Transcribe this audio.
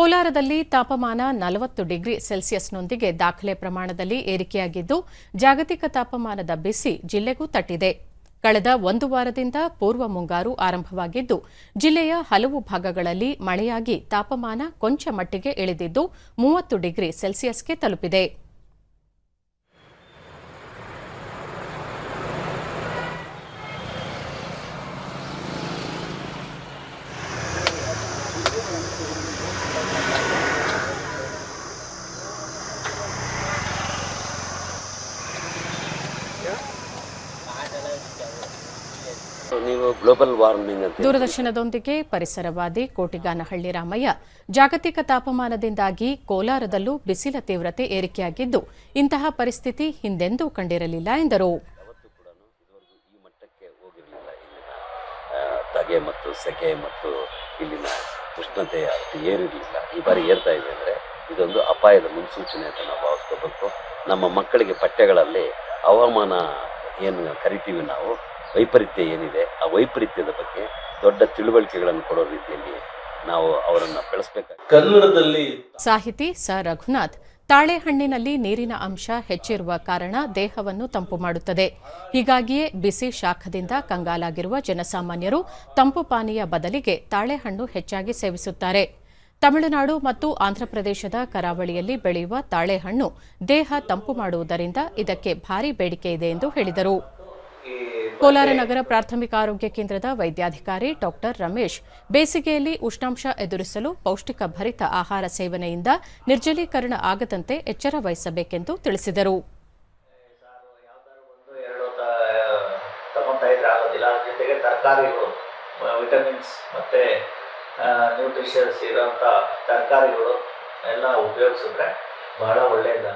ಕೋಲಾರದಲ್ಲಿ ತಾಪಮಾನ ನಲವತ್ತು ಡಿಗ್ರಿ ಸೆಲ್ಸಿಯಸ್ನೊಂದಿಗೆ ದಾಖಲೆ ಪ್ರಮಾಣದಲ್ಲಿ ಏರಿಕೆಯಾಗಿದ್ದು, ಜಾಗತಿಕ ತಾಪಮಾನದ ಬಿಸಿ ಜಿಲ್ಲೆಗೂ ತಟ್ಟಿದೆ. ಕಳೆದ ಒಂದು ವಾರದಿಂದ ಪೂರ್ವ ಮುಂಗಾರು ಆರಂಭವಾಗಿದ್ದು, ಜಿಲ್ಲೆಯ ಹಲವು ಭಾಗಗಳಲ್ಲಿ ಮಳೆಯಾಗಿ ತಾಪಮಾನ ಕೊಂಚ ಮಟ್ಟಿಗೆ ಇಳಿದಿದ್ದು, ಮೂವತ್ತು ಡಿಗ್ರಿ ಸೆಲ್ಸಿಯಸ್ಗೆ ತಲುಪಿದೆ. ನೀವು ಗ್ಲೋಬಲ್ ವಾರ್ಮಿಂಗ್ ಅಂತ ದೂರದರ್ಶನದೊಂದಿಗೆ ಪರಿಸರವಾದಿ ಕೋಟಿಗಾನಹಳ್ಳಿ ರಾಮಯ್ಯ ಜಾಗತಿಕ ತಾಪಮಾನದಿಂದಾಗಿ ಕೋಲಾರದಲ್ಲೂ ಬಿಸಿಲ ತೀವ್ರತೆ ಏರಿಕೆಯಾಗಿದ್ದು ಇಂತಹ ಪರಿಸ್ಥಿತಿ ಹಿಂದೆಂದೂ ಕಂಡಿರಲಿಲ್ಲ ಎಂದರು. ತಗೆ ಮತ್ತು ಸೆಕೆ ಮತ್ತು ಇಲ್ಲಿನ ಉಷ್ಣತೆ ಅಷ್ಟು ಏರಿರಲಿಲ್ಲ. ಈ ಬಾರಿ ಏರ್ತಾ ಇದೆ ಅಂದರೆ ಇದೊಂದು ಅಪಾಯದ ಮುನ್ಸೂಚನೆ ಅಂತ ನಾವು ಭಾವಿಸ್ಕೋಬೇಕು. ನಮ್ಮ ಮಕ್ಕಳಿಗೆ ಪಠ್ಯಗಳಲ್ಲಿ ಹವಾಮಾನ ಏನು ಕರಿತೀವಿ ನಾವು ವೈಪರೀತ್ಯ ಏನಿದೆ ಆ ವೈಪರೀತ್ಯದ ಬಗ್ಗೆ ದೊಡ್ಡ ತಿಳುವಳಿಕೆಗಳನ್ನು ಕೊಡೋ ರೀತಿಯಲ್ಲಿ ನಾವು ಅವರನ್ನು ಬೆಳೆಸಬೇಕಾಗಿ ಕನ್ನಡದಲ್ಲಿ ಸಾಹಿತಿ ಸ. ರಘುನಾಥ್ ತಾಳೆಹಣ್ಣಿನಲ್ಲಿ ನೀರಿನ ಅಂಶ ಹೆಚ್ಚಿರುವ ಕಾರಣ ದೇಹವನ್ನು ತಂಪು ಮಾಡುತ್ತದೆ. ಹೀಗಾಗಿಯೇ ಬಿಸಿ ಶಾಖದಿಂದ ಕಂಗಾಲಾಗಿರುವ ಜನಸಾಮಾನ್ಯರು ತಂಪು ಪಾನೀಯ ಬದಲಿಗೆ ತಾಳೆಹಣ್ಣು ಹೆಚ್ಚಾಗಿ ಸೇವಿಸುತ್ತಾರೆ. ತಮಿಳುನಾಡು ಮತ್ತು ಆಂಧ್ರಪ್ರದೇಶದ ಕರಾವಳಿಯಲ್ಲಿ ಬೆಳೆಯುವ ತಾಳೆಹಣ್ಣು ದೇಹ ತಂಪು ಮಾಡುವುದರಿಂದ ಇದಕ್ಕೆ ಭಾರಿ ಬೇಡಿಕೆ ಇದೆ ಎಂದು ಹೇಳಿದರು. ಕೋಲಾರ ನಗರ ಪ್ರಾಥಮಿಕ ಆರೋಗ್ಯ ಕೇಂದ್ರದ ವೈದ್ಯಾಧಿಕಾರಿ ಡಾಕ್ಟರ್ ರಮೇಶ್ ಬೇಸಿಗೆಯಲ್ಲಿ ಉಷ್ಣಾಂಶ ಎದುರಿಸಲು ಪೌಷ್ಟಿಕ ಭರಿತ ಆಹಾರ ಸೇವನೆಯಿಂದ ನಿರ್ಜಲೀಕರಣ ಆಗದಂತೆ ಎಚ್ಚರ ವಹಿಸಬೇಕೆಂದು ತಿಳಿಸಿದರು. ವಿಟಮಿನ್ಸ್ ಮತ್ತೆ ನ್ಯೂಟ್ರಿಷನ್ಸ್ ಇರೋಂಥ ತರಕಾರಿಗಳು ಎಲ್ಲ ಉಪಯೋಗಿಸಿದ್ರೆ ಬಹಳ ಒಳ್ಳೆಯದು